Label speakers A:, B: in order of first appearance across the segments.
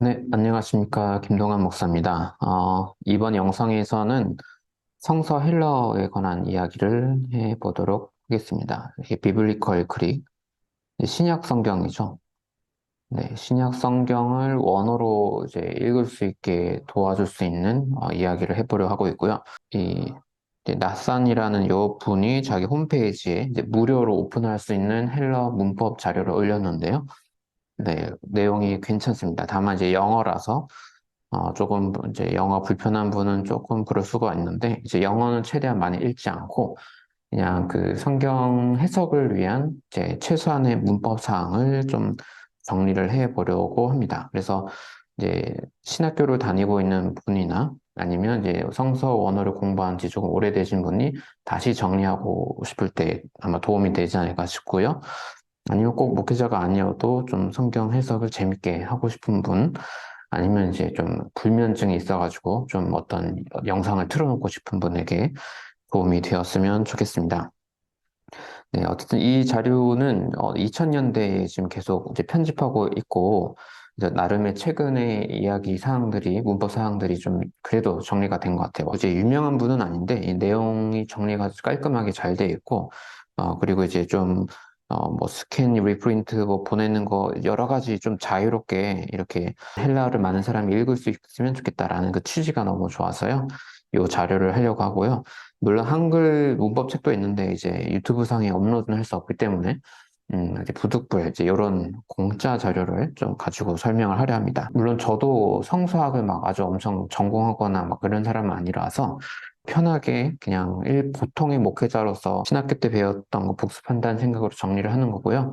A: 네, 안녕하십니까. 김동환 목사입니다. 어, 이번 영상에서는 성서 헬러에 관한 이야기를 해보도록 하겠습니다. 비블리컬 그릭, 신약 성경이죠. 네, 신약 성경을 원어로 이제 읽을 수 있게 도와줄 수 있는 어, 이야기를 해보려 하고 있고요. 이 이제 나산이라는 요 분이 자기 홈페이지에 무료로 오픈할 수 있는 헬러 문법 자료를 올렸는데요. 네, 내용이 괜찮습니다. 다만 이제 영어라서 어, 조금 이제 영어 불편한 분은 조금 그럴 수가 있는데 이제 영어는 최대한 많이 읽지 않고 그냥 그 성경 해석을 위한 이제 최소한의 문법 사항을 좀 정리를 해 보려고 합니다. 그래서 이제 신학교를 다니고 있는 분이나 아니면 이제 성서 원어를 공부한 지 조금 오래되신 분이 다시 정리하고 싶을 때 아마 도움이 되지 않을까 싶고요. 아니면 꼭 목회자가 아니어도 좀 성경 해석을 재밌게 하고 싶은 분, 아니면 이제 좀 불면증이 있어가지고 좀 어떤 영상을 틀어놓고 싶은 분에게 도움이 되었으면 좋겠습니다. 네, 어쨌든 이 자료는 2000년대에 지금 계속 이제 편집하고 있고, 이제 나름의 최근의 이야기 사항들이, 문법 사항들이 좀 그래도 정리가 된 것 같아요. 이제 유명한 분은 아닌데, 이 내용이 정리가 깔끔하게 잘 돼 있고, 어, 그리고 이제 좀 어, 뭐 스캔, 리프린트 뭐 보내는 거 여러 가지 좀 자유롭게 이렇게 헬라어를 많은 사람이 읽을 수 있으면 좋겠다라는 그 취지가 너무 좋아서요. 이 자료를 하려고 하고요. 물론 한글 문법 책도 있는데 이제 유튜브 상에 업로드는 할 수 없기 때문에 음, 이제 부득불 이제 이런 공짜 자료를 좀 가지고 설명을 하려 합니다. 물론 저도 성서학을 막 아주 엄청 전공하거나 막 그런 사람은 아니라서 편하게 그냥 일 보통의 목회자로서 신학교 때 배웠던 거 복습한다는 생각으로 정리를 하는 거고요.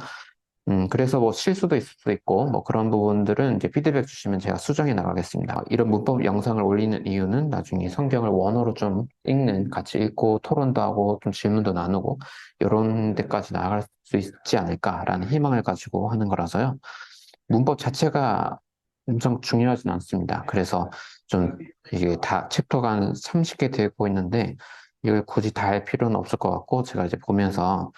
A: 음, 그래서 뭐 실수도 있을 수도 있고, 뭐 그런 부분들은 이제 피드백 주시면 제가 수정해 나가겠습니다. 이런 문법 영상을 올리는 이유는 나중에 성경을 원어로 좀 읽는, 같이 읽고 토론도 하고 좀 질문도 나누고, 이런 데까지 나아갈 수 있지 않을까라는 희망을 가지고 하는 거라서요. 문법 자체가 엄청 중요하진 않습니다. 그래서 좀 이게 다 챕터가 한 30개 되고 있는데, 이걸 굳이 다 할 필요는 없을 것 같고, 제가 이제 보면서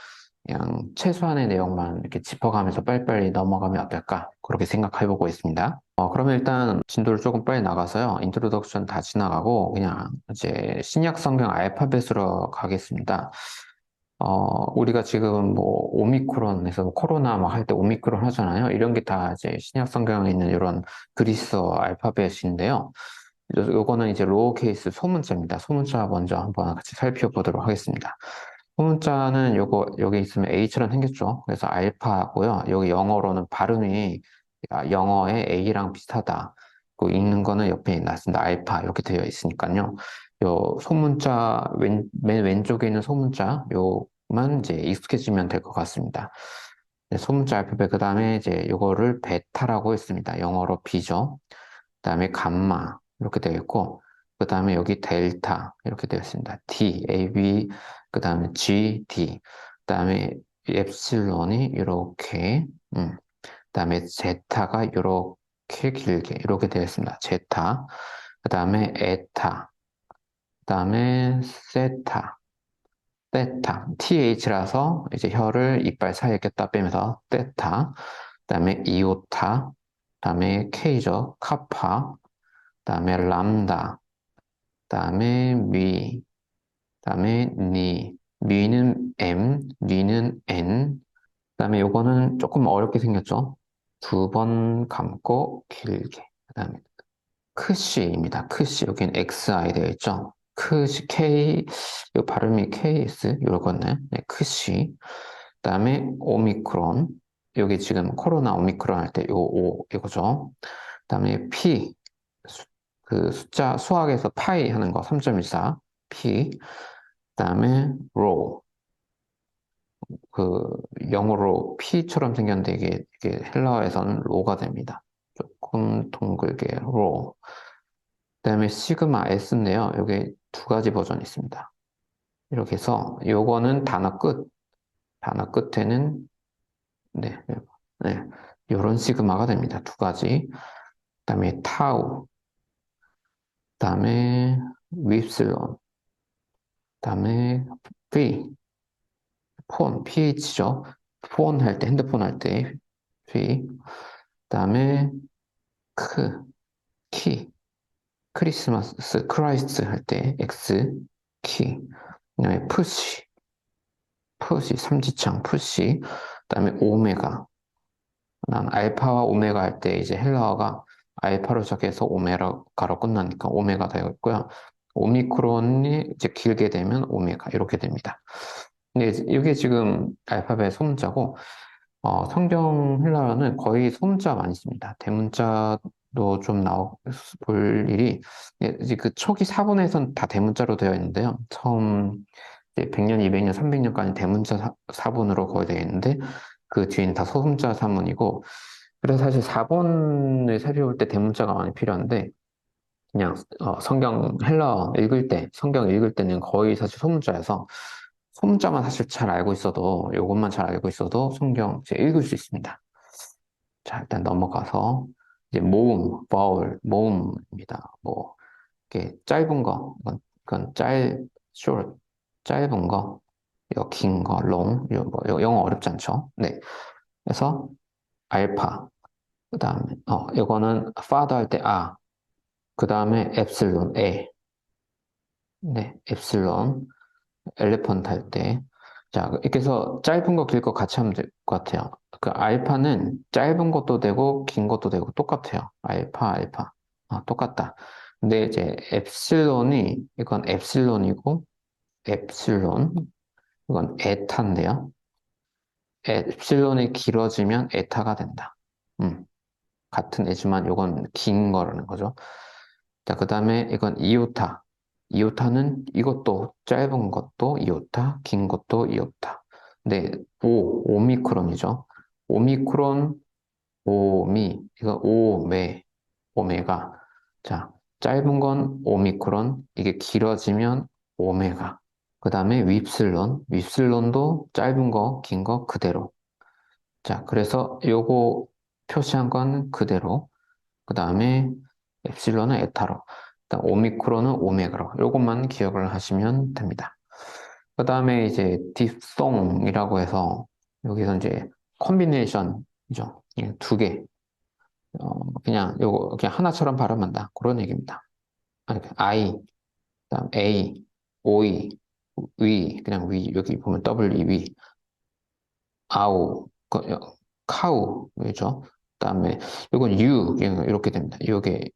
A: 그냥 최소한의 내용만 이렇게 짚어가면서 빨리빨리 넘어가면 어떨까? 그렇게 생각해보고 있습니다. 어, 그러면 일단 진도를 조금 빨리 나가서요. 인트로덕션 다 지나가고 그냥 이제 신약 성경 알파벳으로 가겠습니다. 어, 우리가 지금 뭐 오미크론에서 코로나 막 할 때 오미크론 하잖아요. 이런 게 다 이제 신약 성경에 있는 이런 그리스어 알파벳인데요. 요거는 이제 로우 케이스 소문자입니다. 소문자 먼저 한번 같이 살펴보도록 하겠습니다. 소문자는 요거 여기 있으면 H처럼 생겼죠. 그래서 알파고요. 여기 영어로는 발음이 아, 영어의 A랑 비슷하다. 그 읽는 거는 옆에 놨습니다. 알파 이렇게 되어 있으니까요. 요 소문자 왼, 맨 왼쪽에 있는 소문자 요만 이제 익숙해지면 될 것 같습니다. 네, 소문자 알파벳 그 다음에 이제 요거를 베타라고 했습니다. 영어로 B죠. 그 다음에 감마 이렇게 되어 있고 그 다음에 여기 델타 이렇게 되어 있습니다. T, A, B 그 다음에 G, D, 그 다음에 엡실론이 이렇게, 음, 그 다음에 제타가 이렇게 길게 이렇게 되어 있습니다. 제타, 그 다음에 에타, 그 다음에 세타, 세타, TH라서 이제 혀를 이빨 사이에 꼈다 빼면서 세타, 그 다음에 이오타, 그 다음에 K죠, 카파, 그 다음에 람다, 그 다음에 미, 다음에 니, 미는 M, 니는 N. 그다음에 요거는 조금 어렵게 생겼죠. 두 번 감고 길게. 그 다음에 크시입니다. 크시 여기는 XI 되어 있죠. 크시 K 요 발음이 KS 요거네. 네, 크시. 그다음에 오미크론 여기 지금 코로나 오미크론 할 때요 O 이거죠. 그다음에 P 그 숫자 수학에서 파이 하는 거 3.14 P 다음에 row. 그 영어로 P처럼 생겼는데 이게, 이게 헬라어에서는 로가 됩니다. 조금 동글게 row. 그다음에 시그마 S인데요. 여기 두 가지 버전이 있습니다. 이렇게 해서 요거는 단어 끝. 단어 끝에는 네, 네, 이런 시그마가 됩니다. 두 가지. 그 다음에 타우. 그 다음에 윕슬론. 다음에 V, 폰, PH죠. 폰 할 때, 핸드폰 할 때, V. 다음에 크, 키, 크리스마스, 크라이스트 할 때 X, 키, 그다음에 푸시, 푸시, 삼지창, 푸시, 그다음에 오메가. 난 알파와 오메가 할 때 이제 헬라어가 알파로 시작해서 오메가로 끝나니까 오메가 되어 있고요. 오미크론이 이제 길게 되면 오메가 이렇게 됩니다. 근데 이게 지금 알파벳 소문자고 어, 성경 헬라어는 거의 소문자 많이 씁니다. 대문자도 좀 나올 일이 이제 그 초기 사본에선 다 대문자로 되어 있는데요. 처음 이제 100년, 200년, 300년까지 대문자 사, 본으로 거의 되어 있는데 그 뒤에는 다 소문자 사문이고 그래서 사실 사본을 살펴볼 때 대문자가 많이 필요한데 그냥 어, 성경 헬라어 읽을 때 성경 읽을 때는 거의 사실 소문자여서 소문자만 사실 잘 알고 있어도 이것만 잘 알고 있어도 성경 이제 읽을 수 있습니다. 자 일단 넘어가서 이제 모음, vowel, 모음입니다. 뭐 이렇게 짧은 거, 이건, 이건 짧, short, 짧은 거, 긴 거, long, 뭐 영어 어렵지 않죠? 네. 그래서 알파, 그 다음에 어 이거는 father 할 때 아, 그 다음에 엡실론, 에. 네, 엡실론. 엘레펀트 할 때. 자, 이렇게 해서 짧은 거, 길 거 같이 하면 될 것 같아요. 그 알파는 짧은 것도 되고, 긴 것도 되고, 똑같아요. 알파, 알파. 아, 똑같다. 근데 이제 엡실론이, 이건 엡실론이고, 엡실론. 이건 에타인데요. 엡실론이 길어지면 에타가 된다. 음. 같은 애지만 이건 긴 거라는 거죠. 자, 그 다음에 이건 이오타. 이오타는 이것도 짧은 것도 이오타, 긴 것도 이오타. 네, 오, 오미크론이죠. 오미크론, 오미, 이거 오메, 오메가. 자, 짧은 건 오미크론, 이게 길어지면 오메가. 그 다음에 윕슬론, 윕슬론도 짧은 거, 긴 거 그대로. 자, 그래서 요거 표시한 건 그대로. 그 다음에 엡실론은 에타로. 일단 오미크론은 오메가로. 요것만 기억을 하시면 됩니다. 그 다음에 이제 딥송이라고 해서 여기서 이제 컨비네이션이죠. 두 개. 어, 그냥 요거 그냥 하나처럼 발음한다. 그런 얘기입니다. 아니, I, 그다음 A, OE, 위, 그냥 위, 여기 보면 W, 위, 아우, 그, 카우, 그죠? 그 다음에 이건 U, 이렇게 됩니다. 이게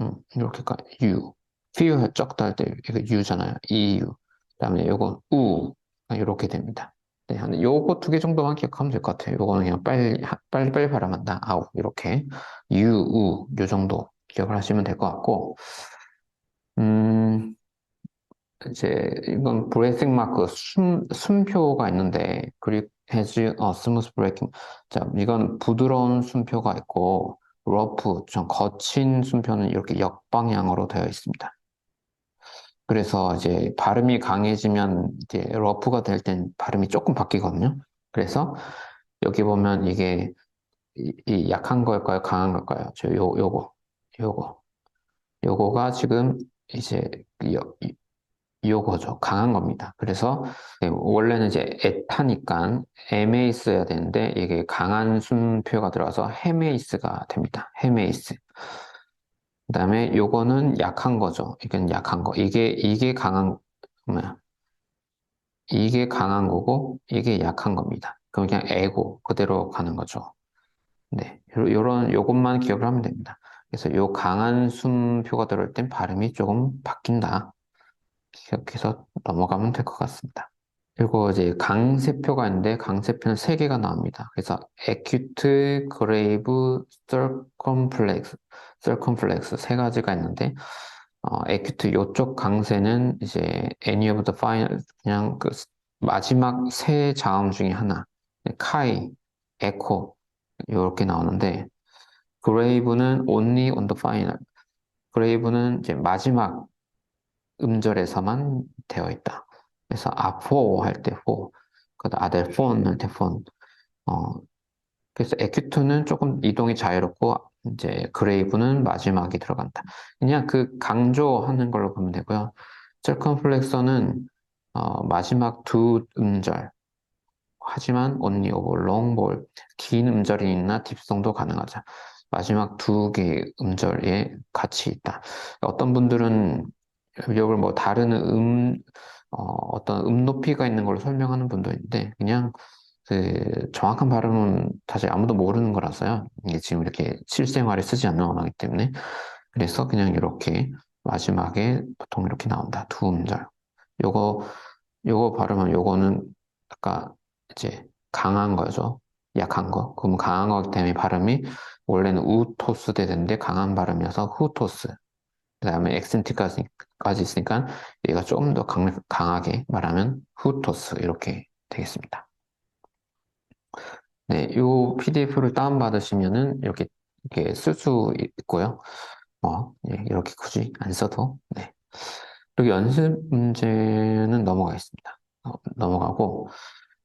A: 음, 이렇게까 U. few 적다 할 때 이거 U잖아요. EU. 그다음에 이건 U. 이렇게 됩니다. 네, 한 요거 두 개 정도만 기억하면 될 것 같아요. 요거는 그냥 빨리 빨리 빨리 발음한다. 아우 이렇게 U, U 요 정도 기억을 하시면 될 것 같고, 음 이제 이건 브레이싱 마크 숨 숨표가 있는데 그리고 has a smooth breaking. 자, 이건 부드러운 숨표가 있고 러프, 좀 거친 순표는 이렇게 역방향으로 되어 있습니다. 그래서 이제 발음이 강해지면 이제 러프가 될 땐 발음이 조금 바뀌거든요. 그래서 여기 보면 이게 이, 이 약한 걸까요? 강한 걸까요? 저 요, 요거, 요거. 요거가 지금 이제 요, 요거죠. 강한 겁니다. 그래서 네, 원래는 이제 에타니까 에메이스여야 되는데 이게 강한 순표가 들어서 헤메이스가 됩니다. 헤메이스. 그 다음에 요거는 약한 거죠. 이건 약한 거. 이게 이게 강한 뭐야? 이게 강한 거고 이게 약한 겁니다. 그럼 그냥 에고 그대로 가는 거죠. 네, 요런 요것만 기억을 하면 됩니다. 그래서 요 강한 숨표가 들어올 땐 발음이 조금 바뀐다. 기억해서 넘어가면 될 것 같습니다. 그리고 이제 강세표가 있는데 강세표는 세 개가 나옵니다. 그래서 acute, grave, circumflex, circumflex 세 가지가 있는데 어, acute 요쪽 강세는 이제 any of the final 그냥 그 마지막 세 자음 중에 하나 카이, 에코 이렇게 나오는데 grave는 only on the final grave는 이제 마지막 음절에서만 되어 있다. 그래서 아포 할 때 포, 그다음 아델폰 할 때 폰. 어, 그래서 에큐트는 조금 이동이 자유롭고 이제 그레이브는 마지막에 들어간다. 그냥 그 강조하는 걸로 보면 되고요. 셀컨플렉서는 어, 마지막 두 음절. 하지만 only over long ball 긴 음절이 있나 딥성도 가능하죠. 마지막 두 개의 음절에 같이 있다. 어떤 분들은 이걸 뭐 다른 음, 어, 어떤 음 높이가 있는 걸로 설명하는 분도 있는데, 그냥 그 정확한 발음은 사실 아무도 모르는 거라서요. 이게 지금 이렇게 실생활에 쓰지 않는 언어이기 때문에. 그래서 그냥 이렇게 마지막에 보통 이렇게 나온다. 두 음절. 요거, 요거 발음은 요거는 아까 이제 강한 거죠. 약한 거. 그럼 강한 거기 때문에 발음이 원래는 우토스 되는데 강한 발음이어서 후토스. 그 다음에 액센트까지 있으니까 얘가 조금 더 강, 강하게 말하면 후토스 이렇게 되겠습니다. 네, 이 PDF를 다운받으시면은 이렇게, 이렇게 쓸 수 있고요. 어, 예, 이렇게 굳이 안 써도, 네. 그리고 연습 문제는 넘어가겠습니다. 어, 넘어가고,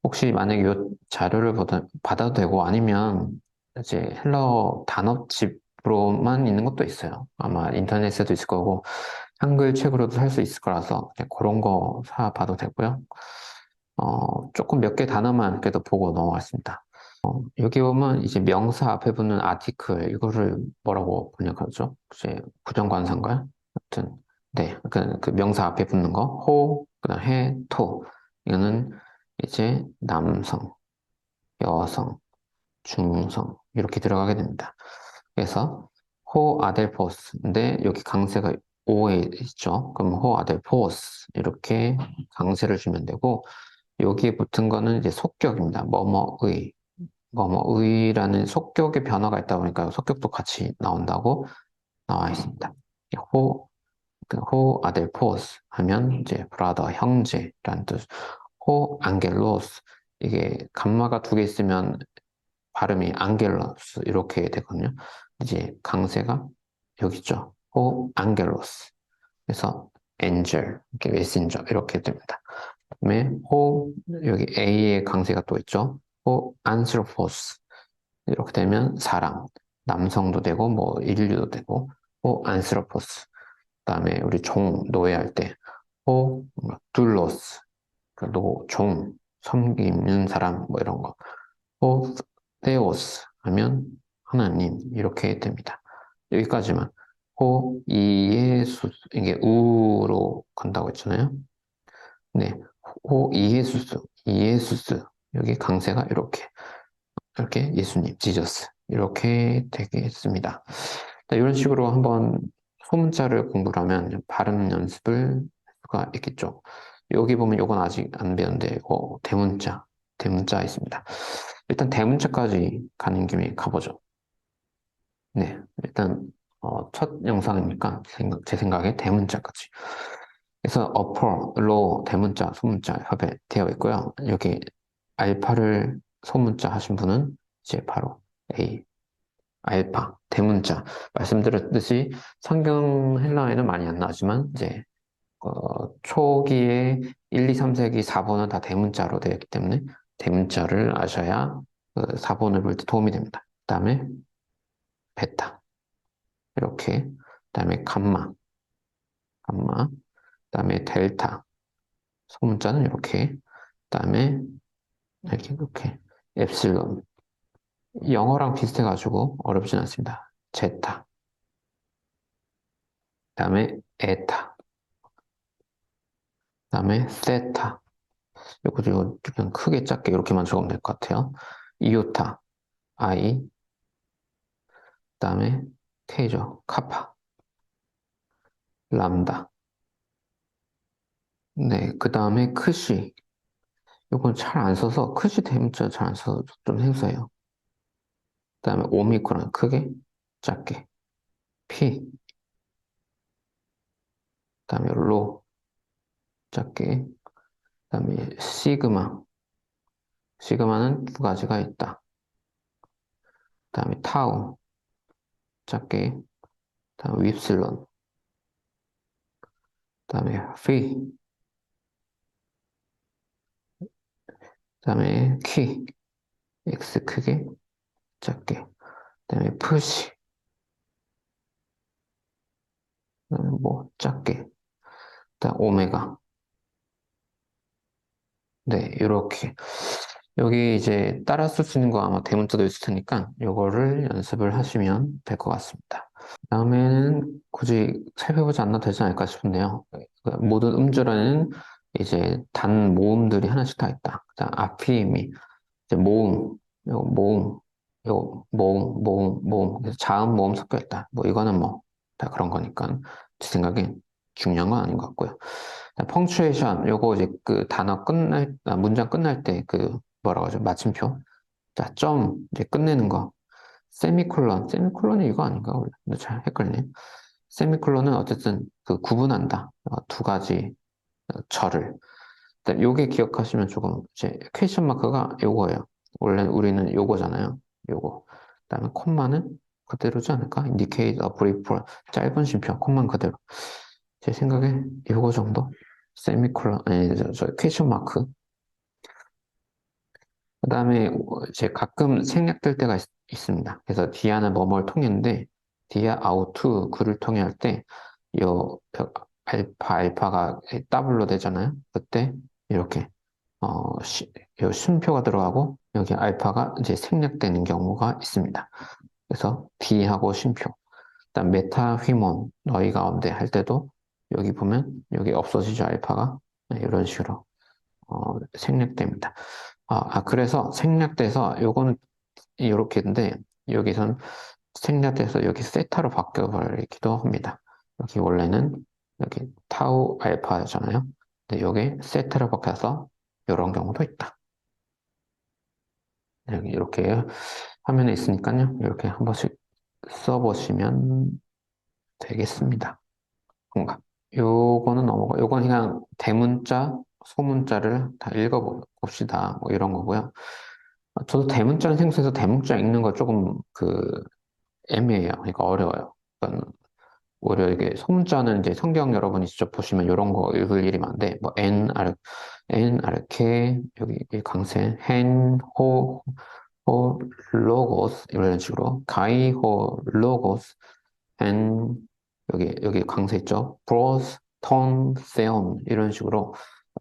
A: 혹시 만약에 이 자료를 보다, 받아도 되고 아니면 이제 헬러 단어집으로만 있는 것도 있어요. 아마 인터넷에도 있을 거고, 한글 책으로도 살 수 있을 거라서 그런 거 사봐도 되고요. 어, 조금 몇 개 단어만 그래도 보고 넘어갔습니다. 어, 여기 보면 이제 명사 앞에 붙는 아티클 이거를 뭐라고 번역하죠? 이제 부정관사인가요? 아무튼 네, 그, 그 명사 앞에 붙는 거 호, 그다음 해, 토 이거는 이제 남성, 여성, 중성 이렇게 들어가게 됩니다. 그래서 호 아델포스인데 여기 강세가 오에 있죠. 그럼 호 아델포스 이렇게 강세를 주면 되고 여기에 붙은 거는 이제 속격입니다. 뭐뭐의 뭐뭐의라는 속격의 변화가 있다 보니까 속격도 같이 나온다고 나와 있습니다. 호, 그호 아델 포스 하면 이제 브라더 형제라는 뜻. 호 안겔로스 이게 감마가 두 개 있으면 발음이 안겔로스 이렇게 되거든요. 이제 강세가 여기 있죠. 호 안겔로스. 그래서 엔젤, 이렇게 메신저 이렇게 됩니다. 그다음에 호 여기 A의 강세가 또 있죠. 호 안스로포스 이렇게 되면 사람 남성도 되고 뭐 인류도 되고 호 안스로포스 그다음에 우리 종 노예할 때호 둘로스 그 노, 종 섬기는 사람 뭐 이런 거 호 테오스 하면 하나님 이렇게 됩니다. 여기까지만 호 이예수 이게 우로 간다고 했잖아요. 네, 호 이예수스 이예수스 여기 강세가 이렇게 이렇게 예수님 지저스 이렇게 되겠습니다. 이런 식으로 한번 소문자를 공부를 하면 발음 연습을 수가 있겠죠. 여기 보면 이건 아직 안 배웠는데 어, 대문자 대문자 있습니다. 일단 대문자까지 가는 김에 가보죠. 네, 일단 어, 첫 영상이니까 생각, 제 생각에 대문자까지. 그래서 low, 대문자, 소문자 협의되어 있고요. 여기 알파를 소문자 하신 분은 이제 바로 A, 알파, 대문자. 말씀드렸듯이 성경 헬라어에는 많이 안 나지만 이제 어, 초기에 1, 2, 3세기 4번은 다 대문자로 되어 있기 때문에 대문자를 아셔야 그 4번을 볼 때 도움이 됩니다. 그 다음에 베타 이렇게. 그 다음에 감마. 감마. 그 다음에 델타. 소문자는 이렇게. 그 다음에 이렇게 이렇게. 엡실론. 영어랑 비슷해 가지고 어렵진 않습니다. 제타. 그 다음에 에타. 그 다음에 세타. 좀 그냥 크게 작게 이렇게만 적으면 될 것 같아요. 이오타. 아이. 그 다음에 테이저 카파. 람다. 네, 그 다음에 크시. 이건 잘 안 써서 크시 대문자 잘 안 써서 좀 생소해요. 그 다음에 오미크론. 크게 작게. P. 그 다음에 로. 작게. 그 다음에 시그마. 시그마는 두 가지가 있다. 그 다음에 타우 작게. 윕실론. 그 다음에 피그 다음에 키. X 크게 작게. 그 다음에 푸시. 그 다음에 뭐 작게. 그 다음 오메가. 네 이렇게 여기 이제 따라 쓸 수 있는 거 아마 대문자도 있을 테니까 요거를 연습을 하시면 될 것 같습니다. 다음에는 굳이 살펴보지 않아도 되지 않을까 싶은데요. 그 모든 음절에는 이제 단 모음들이 하나씩 다 있다. 아피미 이제 모음, 요 모음, 요 모음, 모음, 모음. 자음 모음 섞여 있다. 뭐 이거는 뭐 다 그런 거니까 제 생각엔 중요한 건 아닌 것 같고요. 펑츄에이션 요거 이제 그 단어 끝날 아, 문장 끝날 때 그 뭐라고 하죠? 마침표. 자, 점 이제 끝내는 거. 세미콜론, 세미콜론이 이거 아닌가? 근데 잘 헷갈리네. 세미콜론은 어쨌든 그 구분한다. 어, 두 가지 어, 절을. 요게 기억하시면 조금 이제 퀘션 마크가 요거예요. 원래 우리는 요거잖아요. 요거. 그다음에 콤마는 그대로지 않을까? indicate 짧은 쉼표, 콤마 그대로. 제 생각에 요거 정도? 세미콜론, 아니, 저, 저 퀘션 마크. 그 다음에 이제 가끔 생략될 때가 있, 습니다 그래서 디아는 뭐뭐를 통했는데 디아 아우투 글을 통해 할 때 요 알파 알파가 더블로 되잖아요. 그때 이렇게 어, 시, 요 쉼표가 들어가고 여기 알파가 이제 생략되는 경우가 있습니다. 그래서 D하고 쉼표. 일단 메타 휘몬 너희 가운데 할 때도 여기 보면 여기 없어지죠 알파가 네, 이런 식으로 어, 생략됩니다. 아, 아, 그래서 생략돼서 요거는 이렇게인데 여기선 생략돼서 여기 세타로 바뀌어 버리기도 합니다. 여기 원래는 여기 타우 알파잖아요. 근데 여기 세타로 바뀌어서 이런 경우도 있다. 여기 이렇게 화면에 있으니까요. 이렇게 한 번씩 써보시면 되겠습니다. 뭔가 요거는 넘어가. 요건 그냥 대문자, 소문자를 다 읽어봅시다. 뭐 이런 거고요. 저도 대문자는 생소해서 대문자 읽는 거 조금 그 애매해요. 그러니까 어려워요. 그러니까 오히려 이게 소문자는 이제 성경 여러분이 직접 보시면 이런 거 읽을 일이 많은데 뭐 N, R, N, R, K 여기 강세, hen, 호, 호, 로고스 이런 식으로 가이, 호, 로고스, hen 여기 여기 강세 있죠. 브로스, 톤, 세온 이런 식으로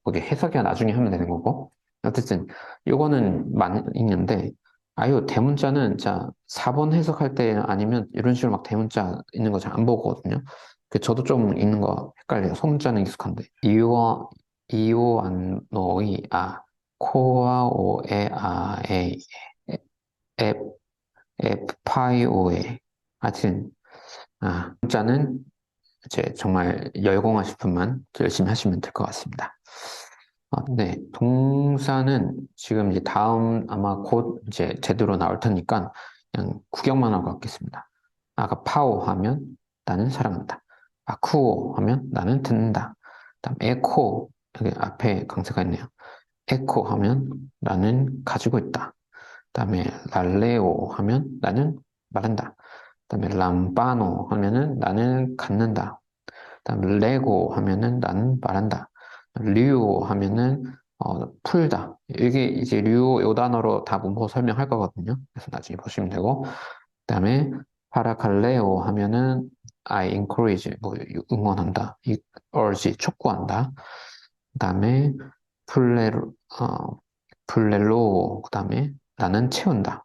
A: 거기 해석이 나중에 하면 되는 거고 어쨌든 이거는 많이 있는데 아유 대문자는 자 4번 해석할 때 아니면 이런 식으로 막 대문자 있는 거 잘 안 보거든요. 그 저도 좀 있는 거 헷갈려요. 소문자는 익숙한데 이오 이오 안 노이 아 코아 오에 아에 에 에파이 오에 하여튼 아 문자는 이제 정말 열공하실 분만 열심히 하시면 될 것 같습니다. 아, 네, 동사는 지금 이제 다음 아마 곧 이제 제대로 나올 테니까 그냥 구경만 하고 갖겠습니다. 아까 파오 하면 나는 사랑한다. 아쿠오 하면 나는 듣는다. 다음 에코 여기 앞에 강세가 있네요. 에코 하면 나는 가지고 있다. 다음에 랄레오 하면 나는 말한다. 다음에 람바노 하면은 나는 갖는다. 다음 레고 하면은 나는 말한다. 류 하면은 어, 풀다. 이게 이제 류 요 단어로 다 문법 설명할 거거든요. 그래서 나중에 보시면 되고 그다음에 파라칼레오 하면은 I encourage 뭐 응원한다. urge 촉구한다. 그다음에 플레로 어, 플레로 그다음에 나는 채운다.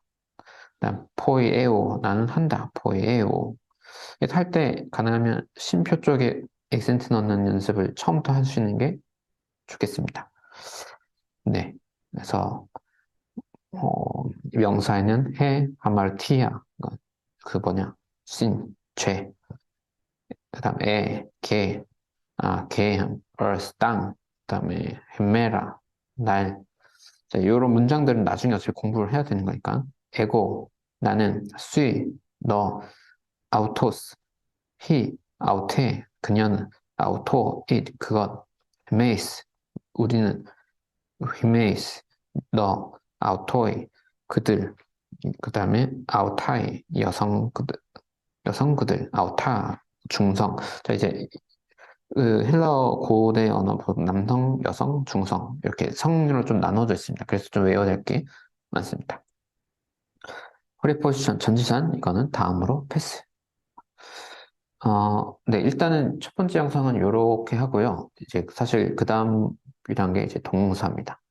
A: 그다음 포이에오 나는 한다. 포이에오 할 때 가능하면 심표 쪽에 액센트 넣는 연습을 처음부터 하시는 게 좋겠습니다. 네, 그래서 어, 명사에는 해, 하말티야, 그 뭐냐, 신, 죄, 그 다음에 개, 아, 개, earth, 땅, 그 다음에 헤메라, 날. 자, 이런 문장들은 나중에 어차피 공부를 해야 되는 거니까. 에고, 나는, 수, 너, 아우토스, 히, 아우테, 그녀는, 아우토, 잇, 그것, 메이스, 우리는 히메이스, 너, 아우토이, 그들, 그 다음에 아우타이, 여성 그들, 여성 그들, 아우타, 중성. 자, 이제 그 헬러 고대 언어 남성, 여성, 중성 이렇게 성으로 좀 나눠져 있습니다. 그래서 좀 외워야 될 게 많습니다. 프리포지션, 전지산 이거는 다음으로 패스. 어, 네, 일단은 첫 번째 영상은 이렇게 하고요. 이제 사실 그 다음 이란 게 이제 동사입니다.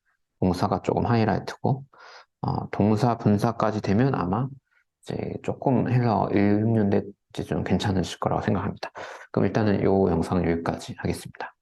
A: 동사가 조금 하이라이트고 어, 동사, 분사까지 되면 아마 이제 조금 1, 6년대 이제 좀 괜찮으실 거라고 생각합니다. 그럼 일단은 이 영상은 여기까지 하겠습니다.